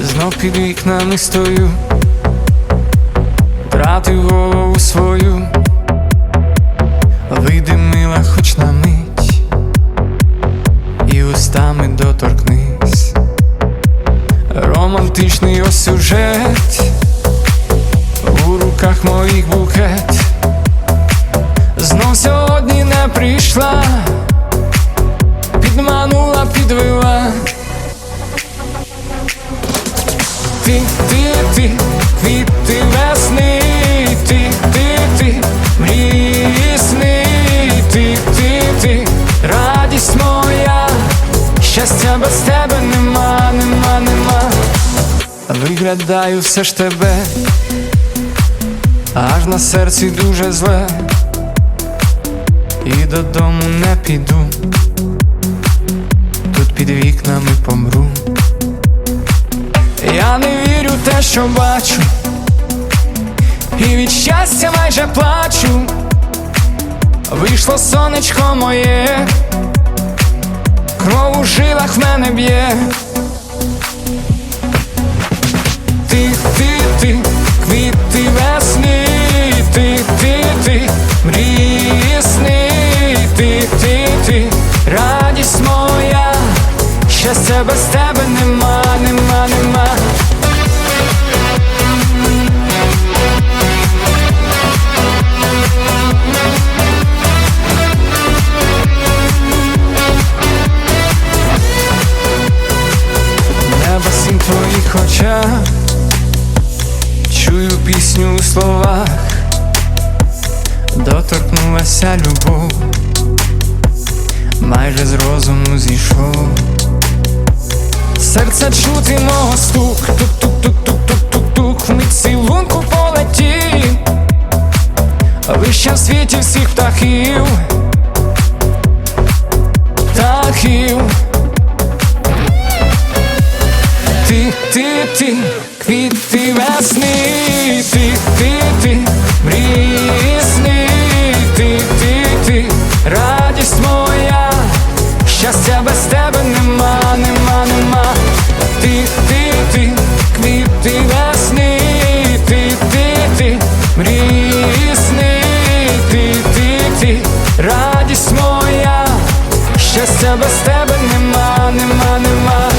Знов під вікнами стою, втратив голову свою, вийди мила хоч на мить, і устами доторкнись. Романтичний ось сюжет, руках моїх букет. Знов сьогодні не прийшла, підманула, підвела. Ти, ти, ти, квіти весни, ти, ти, ти, мрії сни, ти, ти, ти, радість моя, щастя без тебе нема, нема, нема. Виглядаю все ж тебе, аж на серці дуже зле, і додому не піду, тут під вікнами помру. Я не вірю в те, що бачу, і від щастя майже плачу. Вийшло сонечко моє, кров у жилах в мене б'є. Ти, ти, ти, мрії сни, ти, ти, ти, радість моя, щастя без тебе нема, нема, нема. Небо твоїх очах, чую пісню у словах, доторкнулася любов, майже з розуму зійшов. Серце чути мого стук, тук-тук-тук-тук-тук-тук, в цілунку полетів, вище в світі всіх птахів, птахів. Ти, ти, ти, квіти весни, ти, ти, моя, щастя без тебе нема, нема, нема.